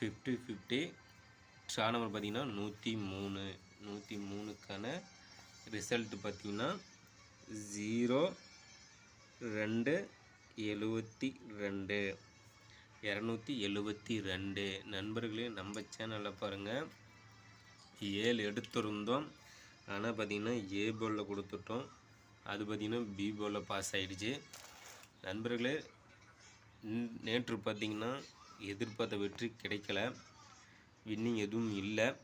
Fifty fifty draw number பார்த்தீங்கன்னா நூற்றி மூணு நூற்றி மூணுக்கான ரிசல்ட் பார்த்தீங்கன்னா ஜீரோ ரெண்டு எழுவத்தி ரெண்டு. இரநூத்தி எழுவத்தி ரெண்டு. நண்பர்களே நம்ம சேனலில் பாருங்கள் ஏழு எடுத்திருந்தோம். ஆனால் பார்த்திங்கன்னா ஏ போலில் கொடுத்துட்டோம். அது பார்த்திங்கன்னா பி போலில் பாஸ் ஆகிடுச்சு நண்பர்களே நேற்று பார்த்திங்கன்னா எதிர்பார்த்த வெற்றி கிடைக்கல. வின்னிங் எதுவும் இல்லை.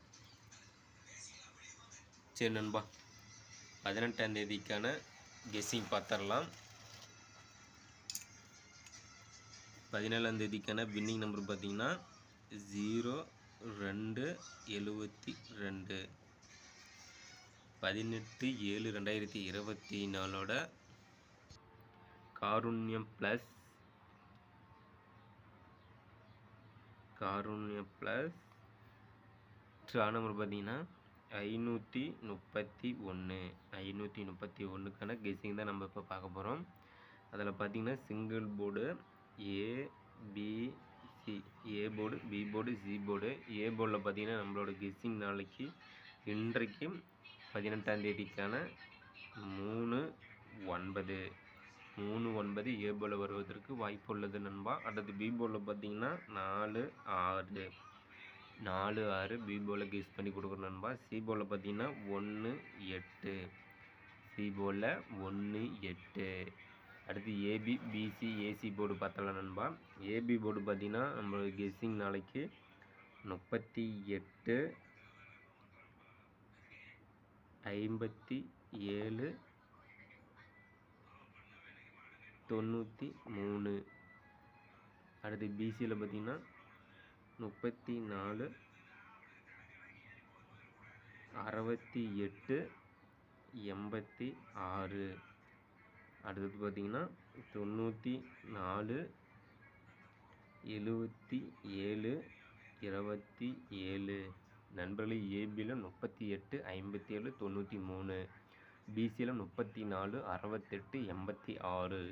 சரி நண்பா பதினெட்டாம் தேதிக்கான கெஸ்ஸிங் பார்த்துடலாம். பதினேழாம் தேதிக்கான வின்னிங் நம்பர் பார்த்தீங்கன்னா ஜீரோ ரெண்டு எழுவத்தி ரெண்டு. பதினெட்டு ஏழு ரெண்டாயிரத்தி இருபத்தி நாலோட காருண்யம் ப்ளஸ் காருண்யம் ப்ளஸ் ட்ரா நம்பர் பார்த்தீங்கன்னா ஐநூற்றி முப்பத்தி ஒன்று ஐநூற்றி முப்பத்தி ஒன்றுக்கான கெஸ்ஸிங் தான் நம்ம இப்போ பார்க்க போகிறோம் அதில் பார்த்தீங்கன்னா single board A B C A board B board C board A போர்டில் பார்த்தீங்கன்னா நம்மளோட கெஸ்ஸிங் நாளைக்கு இன்றைக்கு பதினெட்டாம் தேதிக்கான மூணு ஒன்பது. மூணு ஒன்பது ஏ போல் வருவதற்கு வாய்ப்பு உள்ளது நண்பா. அடுத்து பி போலில் பார்த்தீங்கன்னா நாலு ஆறு நாலு ஆறு பி போலில் கெஸ் பண்ணி கொடுக்குறோம் நண்பா. சி பார்த்தீங்கன்னா ஒன்று எட்டு சி ஒன்று எட்டு. அடுத்து ஏபி பிசி ஏசி போர்டு பார்த்தலாம் நண்பா. ஏபி போர்டு பார்த்தீங்கன்னா நம்மளோட கெஸ்ஸிங் நாளைக்கு முப்பத்தி எட்டு ஐம்பத்தி ஏழு தொண்ணூற்றி மூணு. அடுத்து பிசியில் பார்த்தீங்கன்னா முப்பத்தி நாலு அறுபத்தி எட்டு எண்பத்தி ஆறு. அடுத்தது பார்த்தீங்கன்னா தொண்ணூற்றி நாலு எழுபத்தி ஏழு இருபத்தி ஏழு. நண்பர்களே ஏபியில் முப்பத்தி எட்டு ஐம்பத்தி ஏழு தொண்ணூற்றி மூணு. பிசியில் முப்பத்தி நாலு அறுபத்தெட்டு எண்பத்தி ஆறு.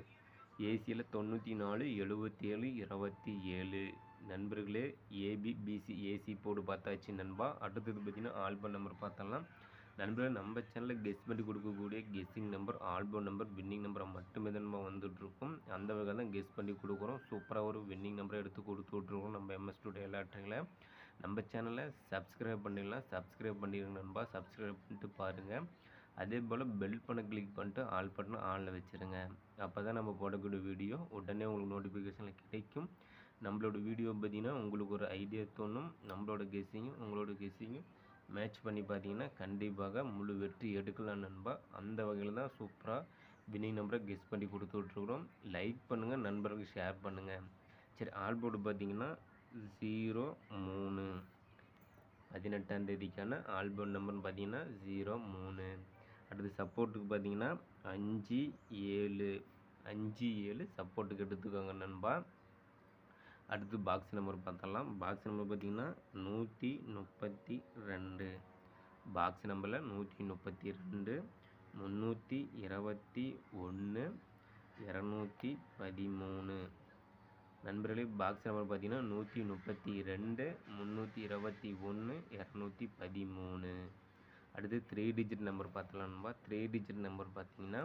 ஏசியில் தொண்ணூற்றி நாலு எழுபத்தேழு இருபத்தி ஏழு நண்பர்களே ஏபிபிசி ஏசி போடு பார்த்தாச்சு நண்பா. அடுத்தது பார்த்தீங்கன்னா ஆல்பம் நம்பர் பார்த்தலாம் நண்பர்களே நம்ம சேனலில் கெஸ் பண்ணி கொடுக்கக்கூடிய guessing number album number winning நம்பரை மட்டுமே தான் நம்ம வந்துட்ருக்கோம் அந்த வகை தான் கெஸ் பண்ணி கொடுக்குறோம். சூப்பராக ஒரு வின்னிங் நம்பரை எடுத்து கொடுத்துட்ருக்கோம் நம்ம எம்எஸ் டுடே எல்லாட்டுங்கள நம்ம சேனலை சப்ஸ்கிரைப் பண்ணிடலாம். சப்ஸ்கிரைப் பண்ணிடுங்க நண்பா. சப்ஸ்கிரைப் பண்ணிட்டு பாருங்கள் அதே போல் பெல் பண்ண கிளிக் பண்ணிட்டு ஆல் பட்டனை ஆனில் வச்சுருங்க. அப்போ தான் நம்ம போடக்கூடிய வீடியோ உடனே உங்களுக்கு நோட்டிஃபிகேஷனில் கிடைக்கும். நம்மளோட வீடியோ பார்த்தீங்கன்னா உங்களுக்கு ஒரு ஐடியா தோணும். நம்மளோட கெஸ்ஸிங்கும் உங்களோட கெஸ்ஸிங்கும் மேட்ச் பண்ணி பார்த்தீங்கன்னா கண்டிப்பாக முழு வெற்றி எடுக்கலாம் நண்பா. அந்த வகையில் தான் சூப்பராக வினிங் நம்பரை கெஸ் பண்ணி கொடுத்துட்ருக்குறோம் லைக் பண்ணுங்கள் நண்பர்களுக்கு ஷேர் பண்ணுங்கள் சரி ஆல்போர்டு பார்த்தீங்கன்னா ஜீரோ மூணு. பதினெட்டாம் தேதிக்கான ஆல்பம் நம்பர்னு பார்த்தீங்கன்னா ஜீரோ மூணு. அடுத்து சப்போர்ட்டுக்கு பார்த்தீங்கன்னா அஞ்சு ஏழு அஞ்சு ஏழு சப்போர்ட்டுக்கு எடுத்துக்கோங்க நண்பா. அடுத்து பாக்ஸ் நம்பர் பார்த்தலாம் பாக்ஸ் நம்பர் பார்த்தீங்கன்னா நூற்றி முப்பத்தி ரெண்டு. பாக்ஸ் நம்பரில் நூற்றி முப்பத்தி ரெண்டு முந்நூற்றி இருபத்தி ஒன்று இரநூத்தி பதிமூணு. நண்பர்களே பாக்ஸ் நம்பர் பார்த்தீங்கன்னா நூற்றி முப்பத்தி ரெண்டு முந்நூற்றி இருபத்தி ஒன்று இரநூத்தி பதிமூணு. அடுத்து த்ரீ டிஜிட் நம்பர் பார்த்தலாம்ப்பா த்ரீ டிஜிட் நம்பர் பார்த்தீங்கன்னா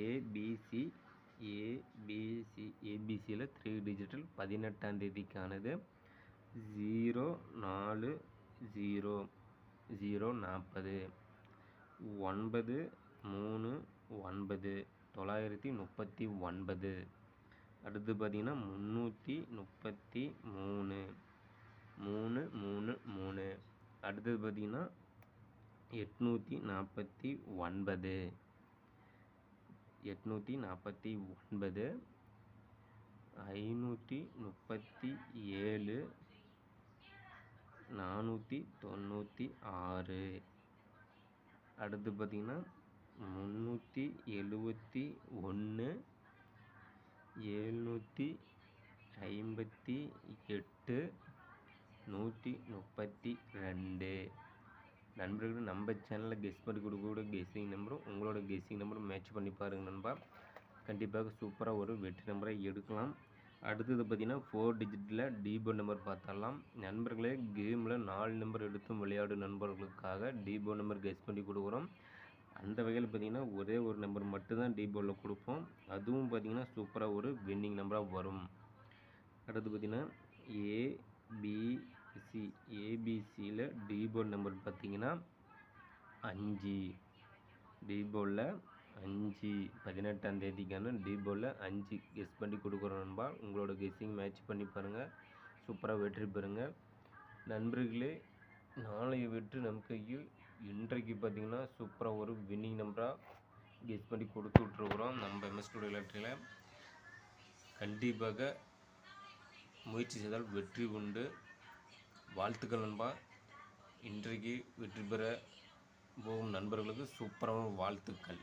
ஏபிசி ஏபிசி ஏபிசியில் த்ரீ டிஜிட்டல் பதினெட்டாம் தேதிக்கானது. ஜீரோ நாலு ஜீரோ ஜீரோ நாற்பது. ஒன்பது மூணு ஒன்பது. தொள்ளாயிரத்தி முப்பத்தி ஒன்பது. அடுத்து பார்த்தீங்கன்னா முந்நூற்றி முப்பத்தி மூணு. மூணு மூணு மூணு. அடுத்தது பார்த்தீங்கன்னா எட்நூற்றி நாற்பத்தி ஒன்பது. எட்நூற்றி நாற்பத்தி ஒன்பது ஐநூற்றி முப்பத்தி ஏழு நானூற்றி தொண்ணூற்றி ஆறு. அடுத்து பார்த்தீங்கன்னா முந்நூற்றி எழுபத்தி ஒன்று எழுநூற்றி ஐம்பத்தி எட்டு நூற்றி முப்பத்தி ரெண்டு. நண்பர்கள் நம்ம சேனலில் கெஸ் பண்ணி கொடுக்கக்கூடிய கெஸ்ஸிங் நம்பரும் உங்களோட கெஸ்ஸிங் நம்பரும் மேட்ச் பண்ணி பாருங்கள் நண்பா. கண்டிப்பாக சூப்பராக ஒரு வெற்றி நம்பரை எடுக்கலாம். அடுத்தது பார்த்தீங்கன்னா ஃபோர் டிஜிட்டில் டீபோ நம்பர் பார்த்தரலாம் நண்பர்களே கேமில் நாலு நம்பர் எடுத்தும் விளையாடும் நண்பர்களுக்காக டீபோ நம்பர் கெஸ் பண்ணி கொடுக்குறோம். அந்த வகையில் பார்த்தீங்கன்னா ஒரே ஒரு நம்பர் மட்டும்தான் டீபோவில் கொடுப்போம். அதுவும் பார்த்திங்கன்னா சூப்பராக ஒரு வின்னிங் நம்பராக வரும். அடுத்து பார்த்தீங்கன்னா சி ஏபிசியில் டீபோல் நம்பர் பார்த்தீங்கன்னா அஞ்சு. டீபோலில் அஞ்சு. பதினெட்டாம் தேதிக்கான டீபோலில் அஞ்சு. கெஸ் பண்ணி கொடுக்குறோம் நண்பா. உங்களோட கெஸ்ஸிங் மேட்ச் பண்ணி பாருங்கள் சூப்பராக வெற்றி பெறுங்க. நண்பர்களே நாளைய வெற்றி நம் கையில் இன்றைக்கு பார்த்தீங்கன்னா சூப்பராக ஒரு வின்னிங் நம்பராக கெஸ் பண்ணி கொடுத்து விட்ருக்குறோம் நம்ம எம்எஸ் ஸ்டூடியோ எலக்ட்ரியில் கண்டிப்பாக முயற்சி செய்தால் வெற்றி உண்டு. வாழ்த்துக்கள் நண்பா. இன்றைக்கு வெற்றி பெற போகும் நண்பர்களுக்கு சூப்பரான வாழ்த்துக்கள்.